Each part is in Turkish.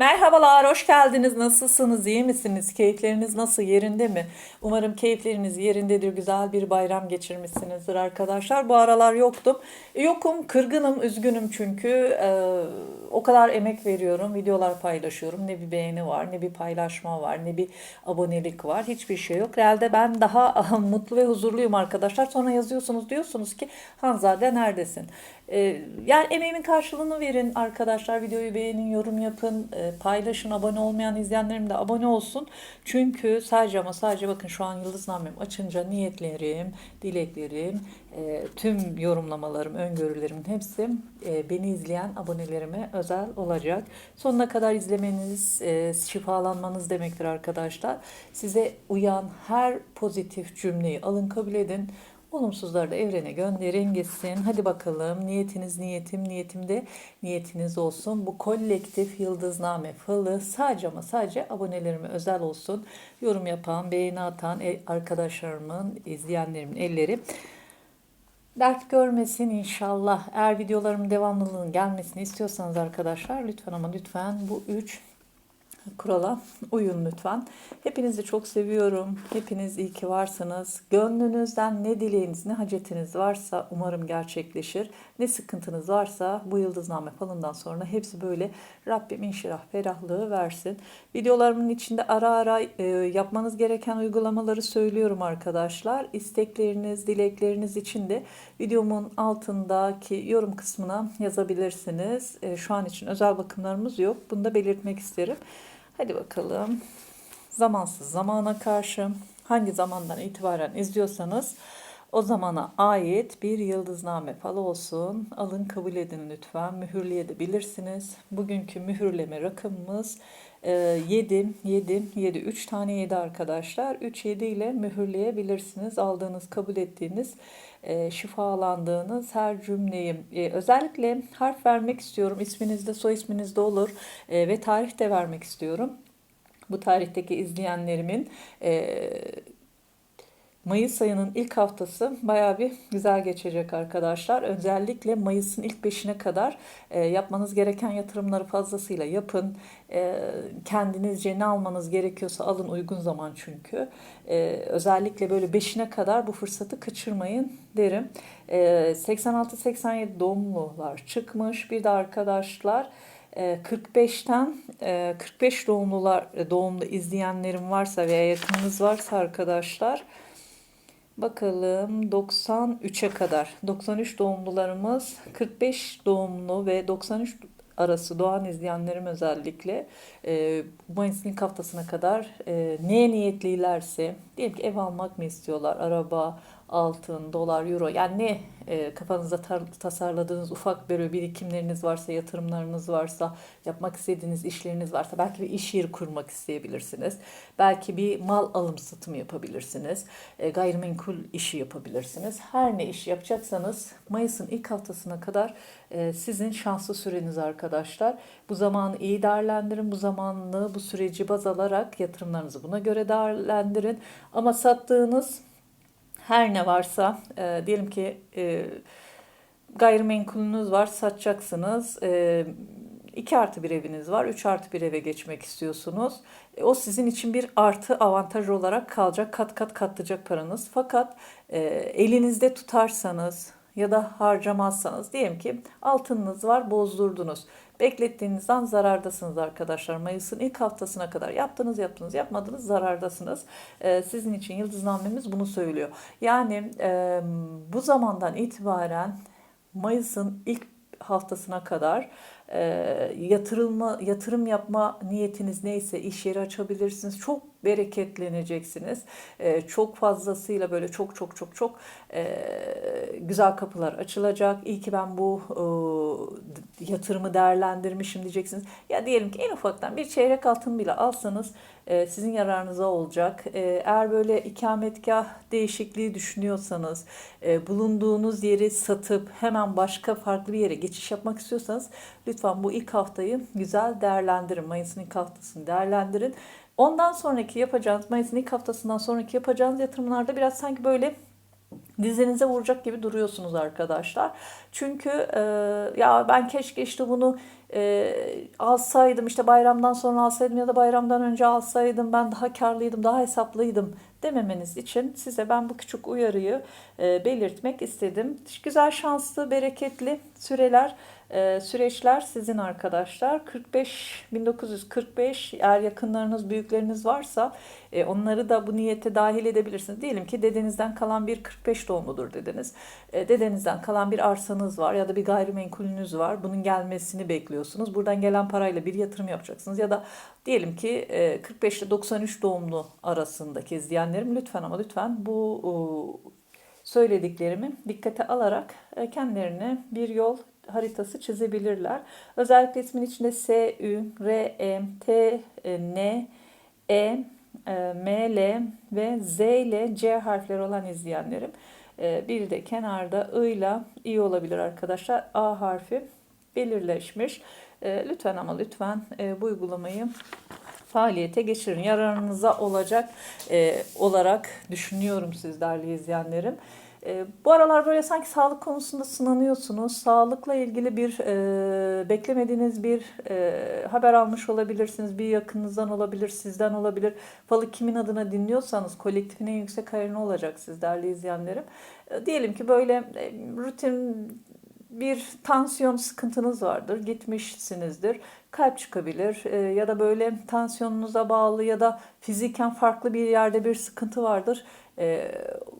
Merhabalar, hoş geldiniz. Nasılsınız? İyi misiniz? Keyifleriniz nasıl? Yerinde mi? Umarım keyifleriniz yerindedir. Güzel bir bayram geçirmişsinizdir arkadaşlar. Bu aralar yoktum. Yokum, kırgınım, üzgünüm çünkü e, o kadar emek veriyorum. Videolar paylaşıyorum. Ne bir beğeni var, ne bir paylaşma var, ne bir abonelik var. Hiçbir şey yok. Realde ben daha mutlu ve huzurluyum arkadaşlar. Sonra yazıyorsunuz diyorsunuz ki Hanzade neredesin? E, yani emeğimin karşılığını verin arkadaşlar. Videoyu beğenin, yorum yapın, e, paylaşın. Abone olmayan izleyenlerim de abone olsun. Çünkü sadece ama sadece bakın şu an Yıldıznamem açınca niyetlerim, dileklerim, e, tüm yorumlamalarım, öngörülerimin hepsi e, beni izleyen abonelerime özel olacak. Sonuna kadar izlemeniz, e, şifalanmanız demektir arkadaşlar. Size uyan her pozitif cümleyi alın kabul edin. Olumsuzları da evrene gönderin gitsin. Hadi bakalım niyetiniz niyetim niyetimde niyetiniz olsun. Bu kolektif yıldızname falı sadece ama sadece abonelerime özel olsun. Yorum yapan, beğeni atan e, arkadaşlarımın, izleyenlerimin elleri dert görmesin inşallah. Eğer videolarımın devamlılığının gelmesini istiyorsanız arkadaşlar lütfen ama lütfen bu üç kurala uyun lütfen. Hepinizi çok seviyorum. Hepiniz iyi ki varsınız. Gönlünüzden ne dileğiniz, ne hacetiniz varsa umarım gerçekleşir. Ne sıkıntınız varsa bu yıldızname falından sonra hepsi böyle Rabbim inşirah ferahlığı versin. Videolarımın içinde ara ara e, yapmanız gereken uygulamaları söylüyorum arkadaşlar. İstekleriniz, dilekleriniz için de videomun altındaki yorum kısmına yazabilirsiniz. E, şu an için özel bakımlarımız yok. Bunu da belirtmek isterim. Hadi bakalım. Zamansız zamana karşı hangi zamandan itibaren izliyorsanız o zamana ait bir yıldızname falı olsun. Alın kabul edin lütfen. Mühürleyebilirsiniz. Bugünkü mühürleme rakamımız 7, 7, 7. 3 tane 7 arkadaşlar. 3, 7 ile mühürleyebilirsiniz. Aldığınız, kabul ettiğiniz, e, şifalandığınız her cümleyi. E, özellikle harf vermek istiyorum. İsminizde, soy isminizde olur. E, ve tarih de vermek istiyorum. Bu tarihteki izleyenlerimin Mayıs ayının ilk haftası bayağı bir güzel geçecek arkadaşlar. Özellikle Mayıs'ın ilk beşine kadar e, yapmanız gereken yatırımları fazlasıyla yapın. E, kendinizce ne almanız gerekiyorsa alın uygun zaman çünkü. E, özellikle böyle beşine kadar bu fırsatı kaçırmayın derim. E, 86-87 doğumlular çıkmış. Bir de arkadaşlar 45'ten e, 45 e, doğumlular doğumda izleyenlerim varsa veya yakınınız varsa arkadaşlar Bakalım 93'e kadar. 93 doğumlularımız 45 doğumlu ve 93 arası doğan izleyenlerim özellikle e, Mayıs'ın ilk haftasına kadar e, neye niyetlilerse diyelim ki ev almak mı istiyorlar, araba, altın, dolar, euro yani ne e, kafanızda tasarladığınız ufak böyle birikimleriniz varsa, yatırımlarınız varsa, yapmak istediğiniz işleriniz varsa belki bir iş yeri kurmak isteyebilirsiniz. Belki bir mal alım satımı yapabilirsiniz. E, gayrimenkul işi yapabilirsiniz. Her ne iş yapacaksanız Mayıs'ın ilk haftasına kadar e, sizin şanslı süreniz arkadaşlar. Bu zamanı iyi değerlendirin. Bu zamanını, bu süreci baz alarak yatırımlarınızı buna göre değerlendirin. Ama sattığınız her ne varsa e, diyelim ki e, gayrimenkulünüz var satacaksınız. E, 2 artı bir eviniz var. 3 artı bir eve geçmek istiyorsunuz. E, o sizin için bir artı avantaj olarak kalacak. Kat kat katlayacak paranız. Fakat e, elinizde tutarsanız ya da harcamazsanız diyelim ki altınınız var bozdurdunuz. Beklettiğinizden zarardasınız arkadaşlar. Mayıs'ın ilk haftasına kadar yaptınız yaptınız yapmadınız zarardasınız. Ee, sizin için yıldıznamemiz bunu söylüyor. Yani e, bu zamandan itibaren Mayıs'ın ilk haftasına kadar e, yatırılma yatırım yapma niyetiniz neyse iş yeri açabilirsiniz. Çok bereketleneceksiniz. E, çok fazlasıyla böyle çok çok çok çok e, güzel kapılar açılacak. İyi ki ben bu e, yatırımı değerlendirmişim diyeceksiniz. Ya diyelim ki en ufaktan bir çeyrek altın bile alsanız e, sizin yararınıza olacak. E, eğer böyle ikametgah değişikliği düşünüyorsanız, e, bulunduğunuz yeri satıp hemen başka farklı bir yere geçiş yapmak istiyorsanız lütfen bu ilk haftayı güzel değerlendirin. Mayıs'ın ilk haftasını değerlendirin. Ondan sonraki yapacağınız, Mayıs'ın ilk haftasından sonraki yapacağınız yatırımlarda biraz sanki böyle dizinize vuracak gibi duruyorsunuz arkadaşlar. Çünkü e, ya ben keşke işte bunu e, alsaydım işte bayramdan sonra alsaydım ya da bayramdan önce alsaydım ben daha karlıydım, daha hesaplıydım dememeniz için size ben bu küçük uyarıyı e, belirtmek istedim. Güzel, şanslı, bereketli süreler, e, süreçler sizin arkadaşlar. 45 1945 eğer yakınlarınız, büyükleriniz varsa e, onları da bu niyete dahil edebilirsiniz. Diyelim ki dedenizden kalan bir 45 doğumludur dediniz. E, dedenizden kalan bir arsanız var ya da bir gayrimenkulünüz var. Bunun gelmesini bekliyorsunuz. Buradan gelen parayla bir yatırım yapacaksınız ya da diyelim ki e, 45 ile 93 doğumlu arasındaki izleyenlerim lütfen ama lütfen bu e, söylediklerimi dikkate alarak e, kendilerine bir yol haritası çizebilirler. Özellikle ismin içinde S, Ü, R, E, T, e, N, E, e, M, L ve Z ile C harfleri olan izleyenlerim. Bir de kenarda I ile İ olabilir arkadaşlar. A harfi belirleşmiş. Lütfen ama lütfen bu uygulamayı faaliyete geçirin. Yararınıza olacak olarak düşünüyorum siz izleyenlerim. E, bu aralar böyle sanki sağlık konusunda sınanıyorsunuz. Sağlıkla ilgili bir e, beklemediğiniz bir e, haber almış olabilirsiniz. Bir yakınınızdan olabilir, sizden olabilir. Falı kimin adına dinliyorsanız kolektifin en yüksek hayrına olacak siz değerli izleyenlerim. E, diyelim ki böyle e, rutin bir tansiyon sıkıntınız vardır, gitmişsinizdir, kalp çıkabilir e, ya da böyle tansiyonunuza bağlı ya da fiziken farklı bir yerde bir sıkıntı vardır. E,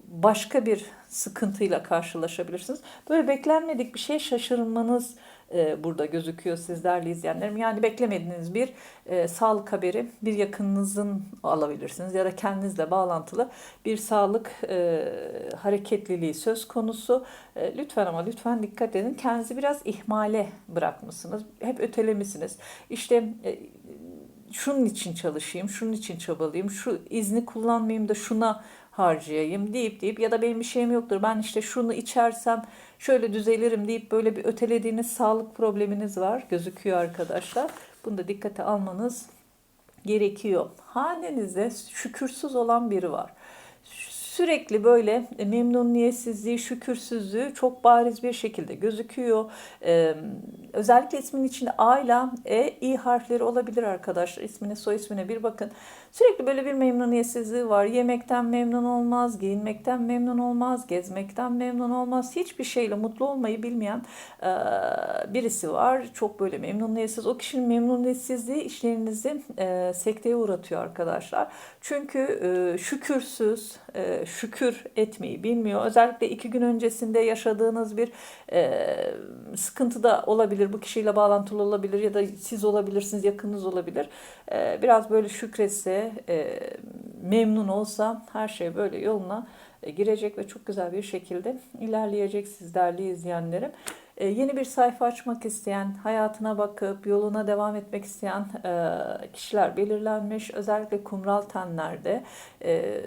başka bir sıkıntıyla karşılaşabilirsiniz. Böyle beklenmedik bir şey şaşırmanız e, burada gözüküyor sizlerle izleyenlerim. Yani beklemediğiniz bir e, sağlık haberi bir yakınınızın alabilirsiniz ya da kendinizle bağlantılı bir sağlık e, hareketliliği söz konusu. E, lütfen ama lütfen dikkat edin. Kendinizi biraz ihmale bırakmışsınız. Hep ötelemişsiniz. İşte e, şunun için çalışayım, şunun için çabalayayım, şu izni kullanmayayım da şuna harcayayım deyip deyip ya da benim bir şeyim yoktur ben işte şunu içersem şöyle düzelirim deyip böyle bir ötelediğiniz sağlık probleminiz var gözüküyor arkadaşlar. Bunu da dikkate almanız gerekiyor. Hanenizde şükürsüz olan biri var. Sürekli böyle memnuniyetsizliği, şükürsüzlüğü çok bariz bir şekilde gözüküyor. Ee, özellikle ismin içinde A ile E, İ harfleri olabilir arkadaşlar. İsmine, soy ismine bir bakın. Sürekli böyle bir memnuniyetsizliği var. Yemekten memnun olmaz, giyinmekten memnun olmaz, gezmekten memnun olmaz. Hiçbir şeyle mutlu olmayı bilmeyen e, birisi var. Çok böyle memnuniyetsiz. O kişinin memnuniyetsizliği işlerinizi e, sekteye uğratıyor arkadaşlar. Çünkü e, şükürsüz, e, şükür etmeyi bilmiyor. Özellikle iki gün öncesinde yaşadığınız bir e, sıkıntı da olabilir. Bu kişiyle bağlantılı olabilir ya da siz olabilirsiniz, yakınınız olabilir. E, biraz böyle şükretse, e, memnun olsa her şey böyle yoluna e, girecek ve çok güzel bir şekilde ilerleyecek siz değerli izleyenlerim. E, yeni bir sayfa açmak isteyen, hayatına bakıp yoluna devam etmek isteyen e, kişiler belirlenmiş. Özellikle kumral tenlerde e,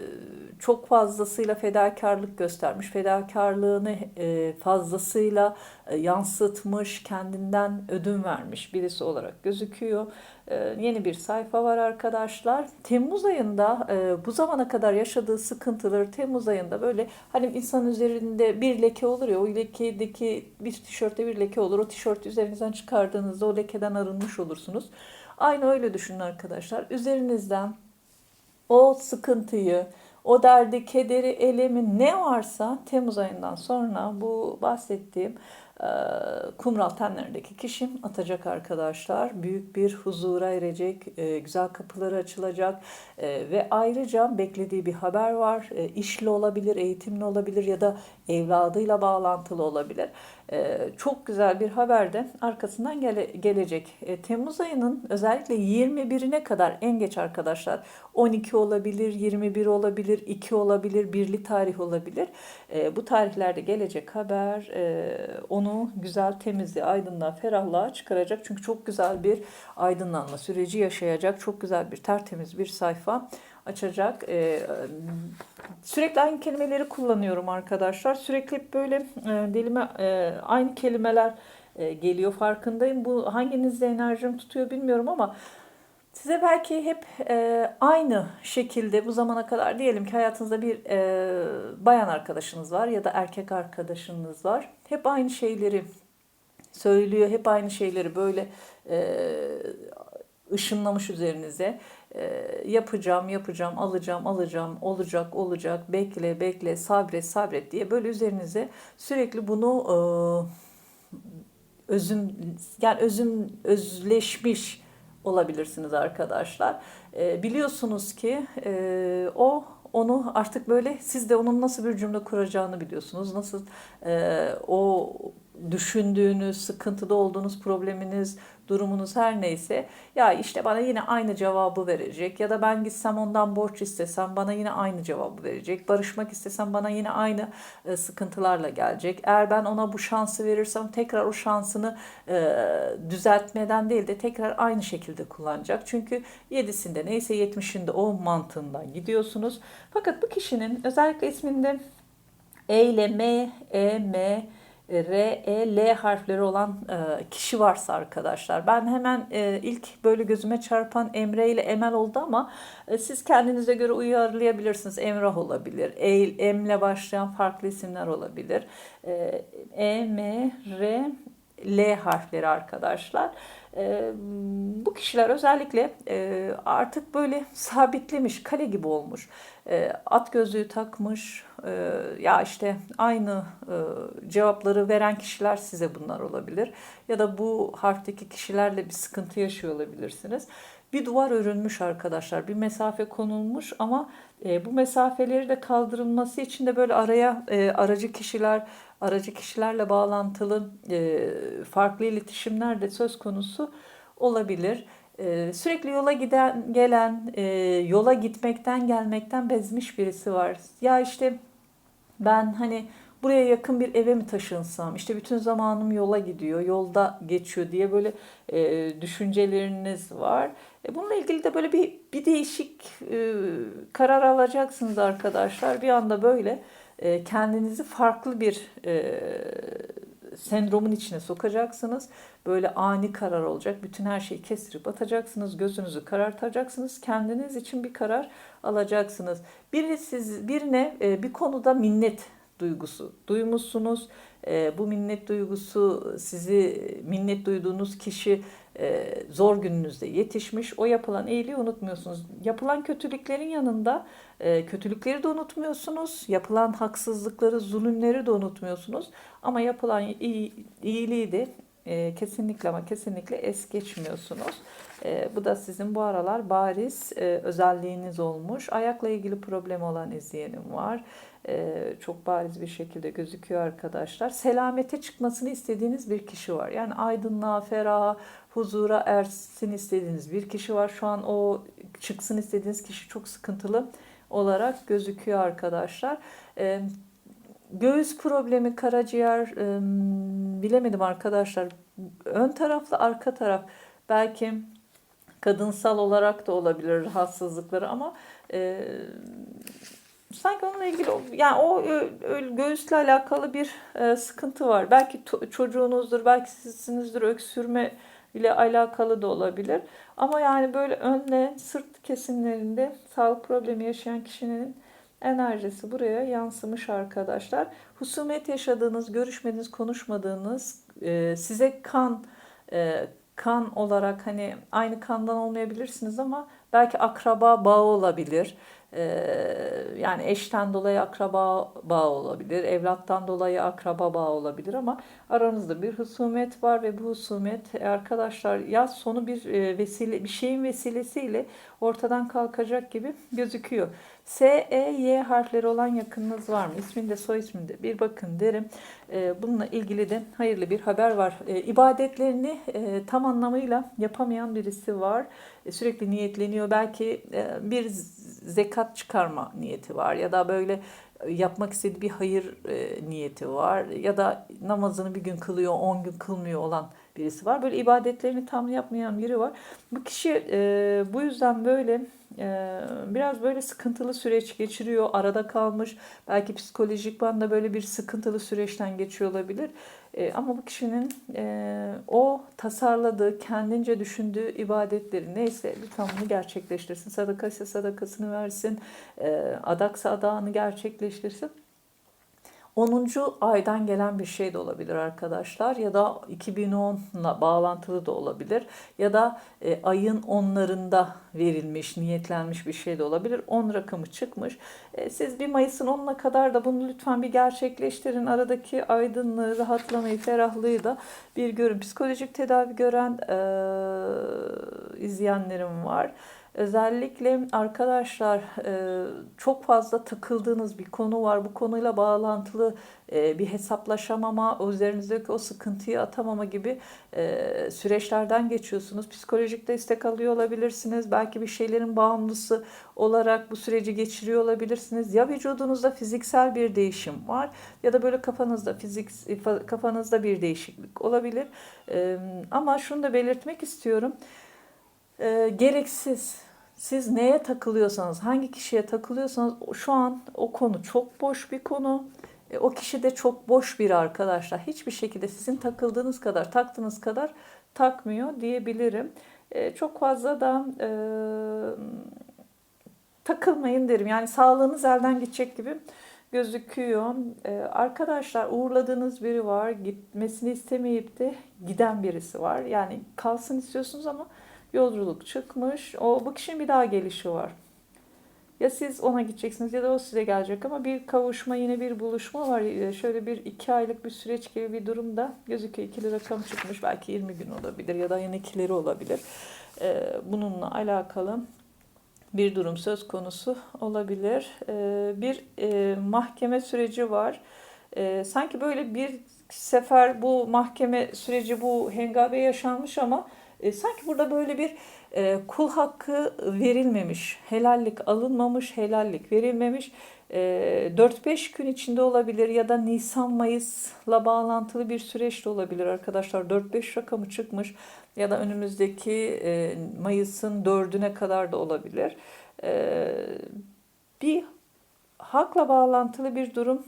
çok fazlasıyla fedakarlık göstermiş. Fedakarlığını e, fazlasıyla yansıtmış, kendinden ödün vermiş birisi olarak gözüküyor. E, yeni bir sayfa var arkadaşlar. Temmuz ayında e, bu zamana kadar yaşadığı sıkıntıları Temmuz ayında böyle hani insan üzerinde bir leke olur ya o lekedeki bir tişörtte bir leke olur. O tişörtü üzerinizden çıkardığınızda o lekeden arınmış olursunuz. Aynı öyle düşünün arkadaşlar. Üzerinizden o sıkıntıyı, o derdi, kederi, elemi ne varsa Temmuz ayından sonra bu bahsettiğim kumral tenlerindeki kişi atacak arkadaşlar. Büyük bir huzura erecek, e, güzel kapıları açılacak e, ve ayrıca beklediği bir haber var. İşle olabilir, eğitimli olabilir ya da evladıyla bağlantılı olabilir. Çok güzel bir haber de arkasından gele, gelecek. Temmuz ayının özellikle 21'ine kadar en geç arkadaşlar 12 olabilir, 21 olabilir, 2 olabilir, birli tarih olabilir. Bu tarihlerde gelecek haber onu güzel temizliğe, aydınlığa, ferahlığa çıkaracak. Çünkü çok güzel bir aydınlanma süreci yaşayacak. Çok güzel bir tertemiz bir sayfa açacak. Ee, sürekli aynı kelimeleri kullanıyorum arkadaşlar. Sürekli böyle e, dilime e, aynı kelimeler e, geliyor farkındayım. Bu hanginizde enerjim tutuyor bilmiyorum ama Size belki hep e, aynı şekilde bu zamana kadar diyelim ki hayatınızda bir e, bayan arkadaşınız var ya da erkek arkadaşınız var. Hep aynı şeyleri söylüyor. Hep aynı şeyleri böyle e, ışınlamış üzerinize. E, yapacağım, yapacağım, alacağım, alacağım, olacak, olacak, bekle, bekle, sabret, sabret diye böyle üzerinize sürekli bunu e, özüm yani özüm özleşmiş olabilirsiniz arkadaşlar. E, biliyorsunuz ki e, o onu artık böyle siz de onun nasıl bir cümle kuracağını biliyorsunuz. Nasıl e, o düşündüğünüz, sıkıntıda olduğunuz probleminiz, durumunuz her neyse ya işte bana yine aynı cevabı verecek ya da ben gitsem ondan borç istesem bana yine aynı cevabı verecek. Barışmak istesem bana yine aynı e, sıkıntılarla gelecek. Eğer ben ona bu şansı verirsem tekrar o şansını e, düzeltmeden değil de tekrar aynı şekilde kullanacak. Çünkü yedisinde neyse yetmişinde o mantığından gidiyorsunuz. Fakat bu kişinin özellikle isminde E ile M, E, M, R, E, L harfleri olan e, kişi varsa arkadaşlar. Ben hemen e, ilk böyle gözüme çarpan Emre ile Emel oldu ama e, siz kendinize göre uyarlayabilirsiniz. Emrah olabilir. E, M ile başlayan farklı isimler olabilir. E, e M, R, L harfleri arkadaşlar. E, bu kişiler özellikle e, artık böyle sabitlemiş, kale gibi olmuş. E, at gözlüğü takmış, e, ya işte aynı e, cevapları veren kişiler size bunlar olabilir. Ya da bu harfteki kişilerle bir sıkıntı yaşıyor olabilirsiniz. Bir duvar örülmüş arkadaşlar, bir mesafe konulmuş ama e, bu mesafeleri de kaldırılması için de böyle araya e, aracı kişiler, aracı kişilerle bağlantılı e, farklı iletişimler de söz konusu olabilir. E, sürekli yola giden gelen, e, yola gitmekten gelmekten bezmiş birisi var. Ya işte ben hani buraya yakın bir eve mi taşınsam, işte bütün zamanım yola gidiyor, yolda geçiyor diye böyle e, düşünceleriniz var. E, bununla ilgili de böyle bir bir değişik e, karar alacaksınız arkadaşlar. Bir anda böyle e, kendinizi farklı bir e, sendromun içine sokacaksınız. Böyle ani karar olacak. Bütün her şeyi kestirip atacaksınız. Gözünüzü karartacaksınız. Kendiniz için bir karar alacaksınız. Biri siz birine e, bir konuda minnet duygusu duymuşsunuz. E, bu minnet duygusu sizi minnet duyduğunuz kişi e, zor gününüzde yetişmiş. O yapılan iyiliği unutmuyorsunuz. Yapılan kötülüklerin yanında e, kötülükleri de unutmuyorsunuz. Yapılan haksızlıkları, zulümleri de unutmuyorsunuz. Ama yapılan iyi, iyiliği de e, kesinlikle ama kesinlikle es geçmiyorsunuz. E, bu da sizin bu aralar bariz e, özelliğiniz olmuş. Ayakla ilgili problem olan izleyenim var. E, çok bariz bir şekilde gözüküyor arkadaşlar. Selamete çıkmasını istediğiniz bir kişi var. Yani aydınlığa, feraha, huzura ersin istediğiniz bir kişi var. Şu an o çıksın istediğiniz kişi çok sıkıntılı olarak gözüküyor arkadaşlar. E, göğüs problemi, karaciğer e, bilemedim arkadaşlar. Ön tarafla arka taraf belki kadınsal olarak da olabilir rahatsızlıkları ama e, sanki onunla ilgili yani o göğüsle alakalı bir e, sıkıntı var. Belki çocuğunuzdur, belki sizsinizdir öksürme ile alakalı da olabilir. Ama yani böyle önle sırt kesimlerinde sağlık problemi yaşayan kişinin enerjisi buraya yansımış arkadaşlar. Husumet yaşadığınız, görüşmediğiniz, konuşmadığınız, e, size kan e, kan olarak hani aynı kandan olmayabilirsiniz ama belki akraba bağı olabilir. Ee, yani eşten dolayı akraba bağı olabilir, evlattan dolayı akraba bağı olabilir ama aranızda bir husumet var ve bu husumet arkadaşlar yaz sonu bir e, vesile bir şeyin vesilesiyle ortadan kalkacak gibi gözüküyor. S, E, Y harfleri olan yakınınız var mı? İsminde, soy isminde bir bakın derim. Ee, bununla ilgili de hayırlı bir haber var. İbadetlerini e, tam anlamıyla yapamayan birisi var. E, sürekli niyetleniyor. Belki e, bir zekat çıkarma niyeti var ya da böyle yapmak istediği bir hayır niyeti var ya da namazını bir gün kılıyor, on gün kılmıyor olan birisi var. Böyle ibadetlerini tam yapmayan biri var. Bu kişi bu yüzden böyle biraz böyle sıkıntılı süreç geçiriyor, arada kalmış. Belki psikolojik banda böyle bir sıkıntılı süreçten geçiyor olabilir. Ee, ama bu kişinin e, o tasarladığı, kendince düşündüğü ibadetleri neyse lütfen bunu gerçekleştirsin. Sadaka ise sadakasını versin, e, adaksa adağını gerçekleştirsin. 10. aydan gelen bir şey de olabilir arkadaşlar ya da 2010'la bağlantılı da olabilir ya da e, ayın onlarında verilmiş, niyetlenmiş bir şey de olabilir. 10 rakamı çıkmış. E, siz bir Mayıs'ın 10'una kadar da bunu lütfen bir gerçekleştirin. Aradaki aydınlığı, rahatlamayı, ferahlığı da bir görün. Psikolojik tedavi gören e, izleyenlerim var. Özellikle arkadaşlar e, çok fazla takıldığınız bir konu var. Bu konuyla bağlantılı e, bir hesaplaşamama, üzerinizdeki o sıkıntıyı atamama gibi e, süreçlerden geçiyorsunuz. Psikolojik destek alıyor olabilirsiniz. Belki bir şeylerin bağımlısı olarak bu süreci geçiriyor olabilirsiniz. Ya vücudunuzda fiziksel bir değişim var ya da böyle kafanızda fizik kafanızda bir değişiklik olabilir. Ama şunu da belirtmek istiyorum e, gereksiz. Siz neye takılıyorsanız, hangi kişiye takılıyorsanız şu an o konu çok boş bir konu. E, o kişi de çok boş bir arkadaşlar. Hiçbir şekilde sizin takıldığınız kadar, taktığınız kadar takmıyor diyebilirim. E, çok fazla da e, takılmayın derim. Yani sağlığınız elden gidecek gibi gözüküyor. Ee, arkadaşlar uğurladığınız biri var. Gitmesini istemeyip de giden birisi var. Yani kalsın istiyorsunuz ama Yolculuk çıkmış. O bu kişinin bir daha gelişi var. Ya siz ona gideceksiniz ya da o size gelecek ama bir kavuşma yine bir buluşma var. Ee, şöyle bir iki aylık bir süreç gibi bir durumda gözüküyor. İkili rakam çıkmış belki 20 gün olabilir ya da yine ikileri olabilir. Ee, bununla alakalı bir durum söz konusu olabilir. Ee, bir e, mahkeme süreci var. Sanki böyle bir sefer bu mahkeme süreci bu hengabe yaşanmış ama e, sanki burada böyle bir e, kul hakkı verilmemiş, helallik alınmamış, helallik verilmemiş. E, 4-5 gün içinde olabilir ya da Nisan-Mayıs'la bağlantılı bir süreç de olabilir arkadaşlar. 4-5 rakamı çıkmış ya da önümüzdeki e, Mayıs'ın 4'üne kadar da olabilir. E, bir hakla bağlantılı bir durum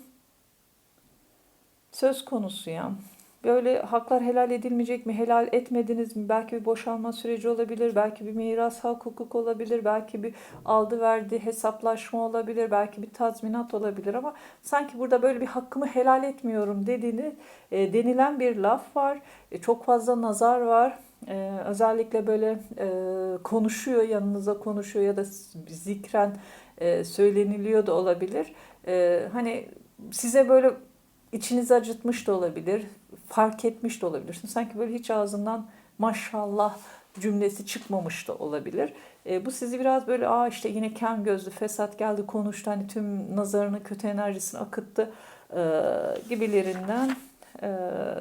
söz konusu ya. Böyle haklar helal edilmeyecek mi? Helal etmediniz mi? Belki bir boşanma süreci olabilir, belki bir miras hak hukuk olabilir, belki bir aldı verdi hesaplaşma olabilir, belki bir tazminat olabilir ama sanki burada böyle bir hakkımı helal etmiyorum dediğini e, denilen bir laf var. E, çok fazla nazar var. Ee, özellikle böyle e, konuşuyor yanınıza konuşuyor ya da zikren e, söyleniliyor da olabilir. E, hani size böyle içinizi acıtmış da olabilir fark etmiş de olabilirsin. Sanki böyle hiç ağzından maşallah cümlesi çıkmamış da olabilir. E, bu sizi biraz böyle aa işte yine kem gözlü fesat geldi konuştu hani tüm nazarını kötü enerjisini akıttı e, gibilerinden e,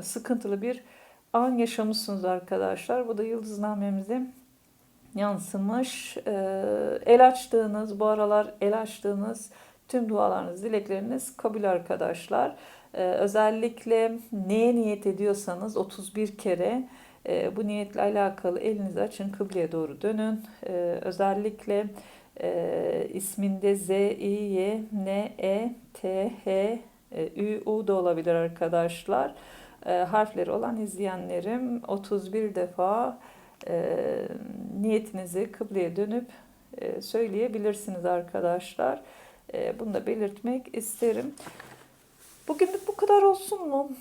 sıkıntılı bir an yaşamışsınız arkadaşlar. Bu da yıldıznamemizde yansımış. E, el açtığınız bu aralar el açtığınız tüm dualarınız dilekleriniz kabul arkadaşlar. Ee, özellikle neye niyet ediyorsanız 31 kere e, bu niyetle alakalı elinizi açın kıbleye doğru dönün. Ee, özellikle e, isminde Z, I, Y, N, E, T, H, e, Ü, U da olabilir arkadaşlar. E, harfleri olan izleyenlerim 31 defa e, niyetinizi kıbleye dönüp e, söyleyebilirsiniz arkadaşlar. E, bunu da belirtmek isterim. Bugünlük bu kadar olsun mu?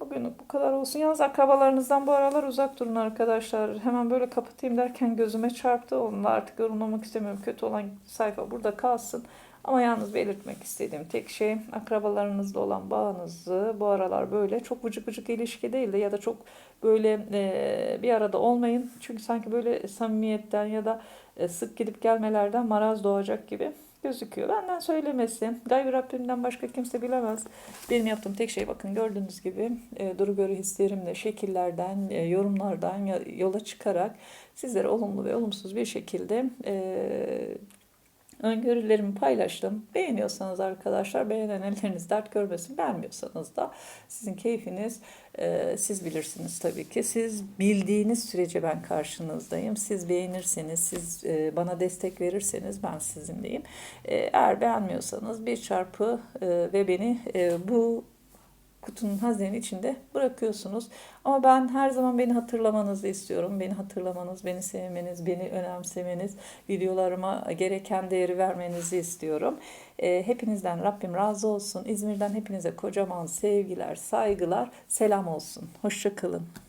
Bugünlük bu kadar olsun. Yalnız akrabalarınızdan bu aralar uzak durun arkadaşlar. Hemen böyle kapatayım derken gözüme çarptı. Onunla artık yorumlamak istemiyorum. Kötü olan sayfa burada kalsın. Ama yalnız belirtmek istediğim tek şey akrabalarınızla olan bağınızı bu aralar böyle çok vıcık vıcık ilişki değil de ya da çok böyle e, bir arada olmayın. Çünkü sanki böyle samimiyetten ya da e, sık gidip gelmelerden maraz doğacak gibi gözüküyor. Benden söylemesi. Gaybı Rabbimden başka kimse bilemez. Benim yaptığım tek şey bakın gördüğünüz gibi e, duru göre hislerimle şekillerden, e, yorumlardan yola çıkarak sizlere olumlu ve olumsuz bir şekilde e, öngörülerimi paylaştım. Beğeniyorsanız arkadaşlar beğenen elleriniz dert görmesin. Beğenmiyorsanız da sizin keyfiniz e, siz bilirsiniz tabii ki. Siz bildiğiniz sürece ben karşınızdayım. Siz beğenirseniz, siz e, bana destek verirseniz ben sizinleyim. E, eğer beğenmiyorsanız bir çarpı e, ve beni e, bu kutunun hazinenin içinde bırakıyorsunuz. Ama ben her zaman beni hatırlamanızı istiyorum. Beni hatırlamanız, beni sevmeniz, beni önemsemeniz, videolarıma gereken değeri vermenizi istiyorum. E, hepinizden Rabbim razı olsun. İzmir'den hepinize kocaman sevgiler, saygılar, selam olsun. Hoşçakalın.